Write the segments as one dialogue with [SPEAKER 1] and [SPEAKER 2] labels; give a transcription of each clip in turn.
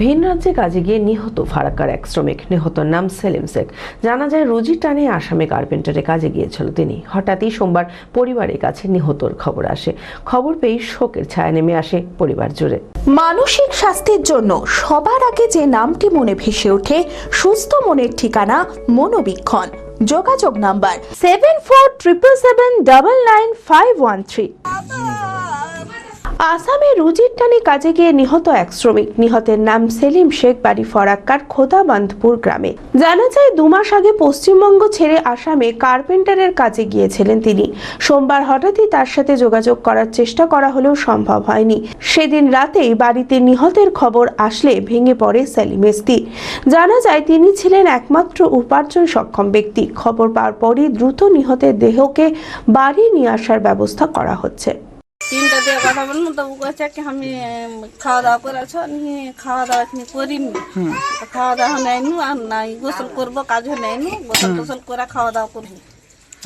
[SPEAKER 1] ভিন রাজ্যে কাজে গিয়ে নিহত ফারাক্কার এক শ্রমিক নিহতর নাম সেলিম শেখ। জানা যায়, রুজি টানে আসামে কার্পেন্টারে কাজে গিয়েছিল তিনি। হঠাৎই সোমবার পরিবারের কাছে নিহতর খবর আসে। খবর পেয়ে শোকের ছায়া নেমে আসে পরিবার জুড়ে।
[SPEAKER 2] মানসিক স্বাস্থ্যের জন্য সবার আগে যে নামটি মনে ভেসে ওঠে, সুস্থ মনের ঠিকানা মনোবীক্ষণ। যোগাযোগ number seven four triple seven double nine five one three. আসামে রুজির টানে কাজে গিয়ে নিহত এক শ্রমিক। নিহতের নাম সেলিম শেখ, বাড়ি ফরাক্কার, খোদাবান্ধপুর গ্রামে। জানা যায়, দু মাস আগে পশ্চিমবঙ্গ ছেড়ে আসামে কার্পেন্টারের কাজে গিয়েছিলেন তিনি। সোমবার হঠাৎই তার সাথে যোগাযোগ করার চেষ্টা করা হলেও সম্ভব হয়নি। সেদিন রাতেই বাড়িতে নিহতের খবর আসলে ভেঙে পড়ে সেলিমের স্ত্রী জানা যায়, তিনি ছিলেন একমাত্র উপার্জন সক্ষম ব্যক্তি। খবর পাওয়ার পরই দ্রুত নিহতের দেহকে বাড়ি নিয়ে আসার ব্যবস্থা করা হচ্ছে।
[SPEAKER 3] তিনটা দিয়ে কথা বললাম তো ও কয়েছে কি আমি খাওয়া দাওয়া করেছ নি খাওয়া দাওয়া এখনি করিনি। খাওয়া দাওয়া নেয়নি আর নাই গোসল করব কাজও নেয়নি গোসল টোসল করে খাওয়া দাওয়া করব।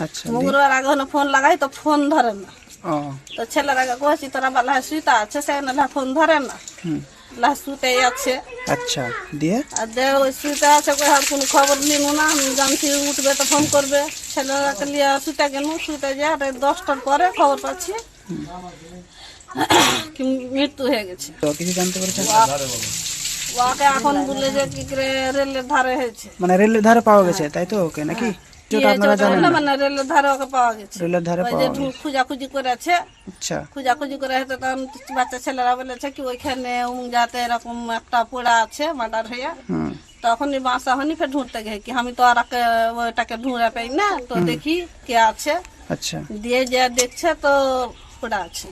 [SPEAKER 4] আচ্ছা
[SPEAKER 3] মুগুরার আগে হলে ফোন লাগাই তো ফোন ধরে না। তো ছেলের আগে কয়েছি তোরা বালা শুইতে আছে সে না ফোন ধরে না। লাহ আছে।
[SPEAKER 4] আচ্ছা দিয়ে?
[SPEAKER 3] আর দে ওই শুতে আছে কই আর কোনো খবর নিনু না আমি জানছি উঠবে তো ফোন করবে। ছেলেরাকে লিয়ে শুতে গেল শুতে যা দশটার পরে খবর পাচ্ছি। মৃত্যু হয়ে গেছে।
[SPEAKER 4] কিছু জানতে পেরেছেন?
[SPEAKER 3] ওকে এখন বলে যে কি করে রেলের ধারে হয়েছে।
[SPEAKER 4] মানে রেলের ধারে পাওয়া গেছে তাই তো ওকে নাকি?
[SPEAKER 3] বলল,
[SPEAKER 4] না।
[SPEAKER 3] মানে রেলের ধারে ওকে পাওয়া গেছে।
[SPEAKER 4] রেলের ধারে
[SPEAKER 3] ওই যে
[SPEAKER 4] পাওয়া
[SPEAKER 3] ঢু-
[SPEAKER 4] গেছে।
[SPEAKER 3] খুঁজাখুঁজি করেছে।
[SPEAKER 4] আচ্ছা।
[SPEAKER 3] খুঁজাখুঁজি করে হয়তো তখন বাচ্চা ছেলেরা বলেছে কি ওইখানে উম যাতে এরকম একটা পোড়া আছে মার্ডার হয়ে তখনই বাসা হয়নি ফের ঢুঁড়তে গে কি আমি তো আর একে ওইটাকে ঢুঁড়ে পাই না তো দেখি কে আছে।
[SPEAKER 4] আচ্ছা।
[SPEAKER 3] দিয়ে যা দেখছে তো পোড়া আছে।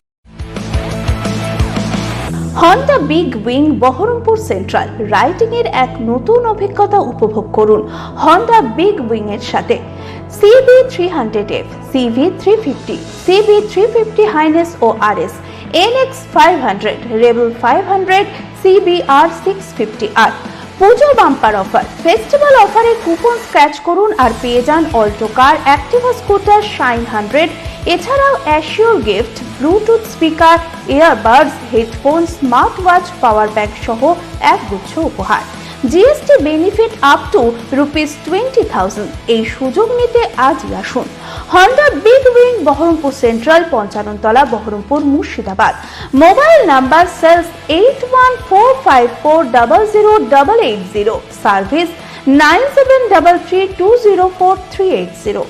[SPEAKER 2] Honda big wing Baharampur central riding এর এক নতুন অভিজ্ঞতা উপভোগ করুন হন্ডা বিগ উইং এর সাথে CB three hundred F CV three fifty CB three fifty highness ও R S NX five hundred rebel five hundred CBR six fifty আর Puja bumper offer festival অফারে coupon scratch করুন আর পেয়ে যান Alto car Activa scooter Shine hundred এছাড়াও assure gift Bluetooth speaker earbuds headphone smart watch power bank সহ এক গুচ্ছ উপহার GST benefit up to rupees twenty thousand এই সুযোগ নিতে আজই আসুন। Honda big wing Baharampur central Panchanantala, Baharampur, Murshidabad. Mobile number sales eight one four five four double zero double eight zero service nine seven double three two zero four three eight zero